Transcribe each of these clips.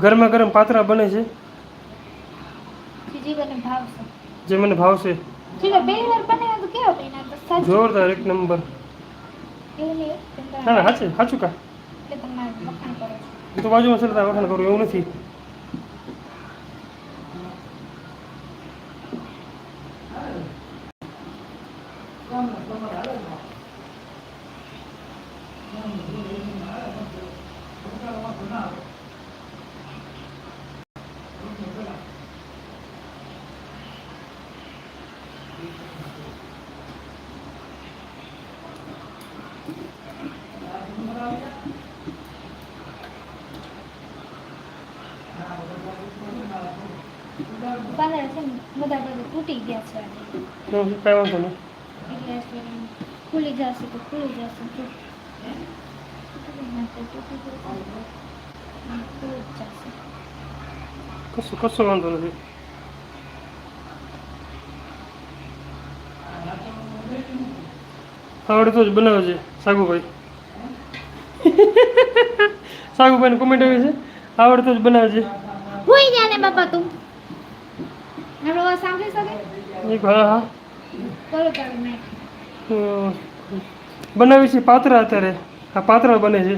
ગરમા ગરમ પાતરા બને છે? જે મને ભાવશે. જોરદાર એક નંબર. ના ના સાચું સાચું કા? હું તો બાજુમાં સરતા વખાણ કરું એવું નથી. પાંદડા છે બધા બધા તૂટી ગયા છે આજે. હું કાંઈ વાંધો નહીં એટલે ખુલી જશે તો ખુલી જશે તો. કશું કશો વાંધો નથી તો જ બનાવે છે સાગુભાઈ સાગુભાઈની કોમેન્ટ આવી છે. આવડતું જ બનાવે છે જાને બાપા તું. આપણો અવાજ સાંભળી શકે? એક હા હા. બોલો તારું મેં બનાવી છે પાત્રા અત્યારે. આ પાત્રા બને છે.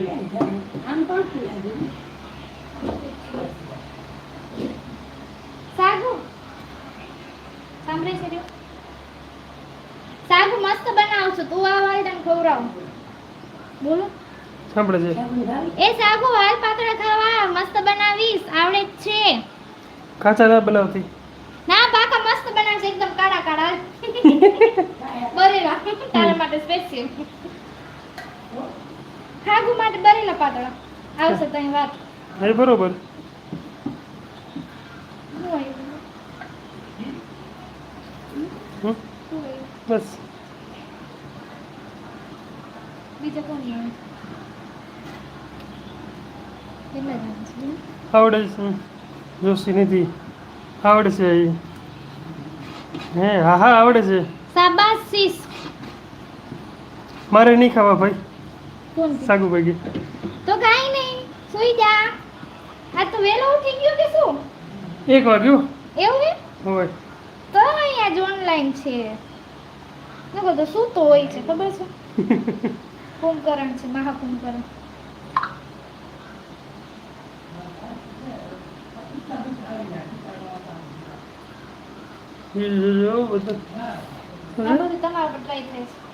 સાગુ. સાંભળી છે? સાગુ મસ્ત બનાવું છું તું આ વાળી તને ખવડાવું. બોલો. સાંભળે છે એ સાગુ હાલ પાતળા ખાવા મસ્ત બનાવીશ. આવડે છે. કાચા ના બનાવતી. ના પાકા મસ્ત બનાવશે એકદમ કાળા કાળા. બરેલા. તારા માટે સ્પેશિયલ ખાગુ માટે બરેલા પાતળા. આવશે તઈ વાત. એ બરોબર? બસ. બીજા કોણ આવડે છે? જોશી નથી. આવડે છે હે હા હા આવડે છે. શાબાશ શીશ મારે નહીં ખાવા ભાઈ. સાગુ ભાઈ તો કાંઈ નહીં. સુઈ જા. આ તો વહેલો ઉઠી ગયો કે શું? એક વાગ્યું. એવું હે હોય. તો અહીંયા જ ઓનલાઈન છે. નકો તો શું તો હોય છે ખબર છે? કુંભકરણ છે મહાકુંભકરણ એ જો બધું આ બધું તમારા પર ટ્રાય થાય છે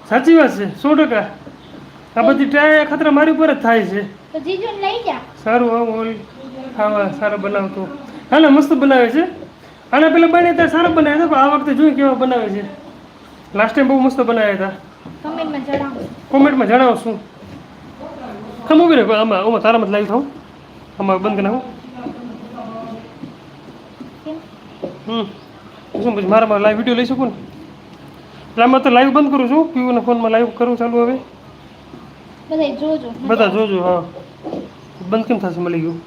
સાચી વાત છે સો ટકા. આ બધી ટ્રાય ખતરા મારી ઉપર જ થાય છે. જા. સારું આવું ઓલ ખાવા સારું બનાવતો. હા ને મસ્ત બનાવે છે. આના પેલા બને ત્યાં સારા બનાવ્યા હતા પણ આ વખતે જોઈએ કેવા બનાવે છે. લાસ્ટ ટાઈમ બહુ મસ્ત બનાવ્યા હતા. કમેન્ટમાં જણાવો. કોમેન્ટમાં જણાવશું. ખમ ઊભી રહે આમાં આમાં તારામાં લાવી થાઉં. આમાં બંધ નાખું કેમ હમ. શું પછી મારા મારા લાઈવ વીડિયો લઈ શકું ને? એટલે આમાં તો લાઈવ બંધ કરું છું. પીયુના ફોનમાં લાઈવ કરું ચાલુ હવે. બધા જોજો. બધા જોજો હા. બંધ કેમ થશે મળી ગયું?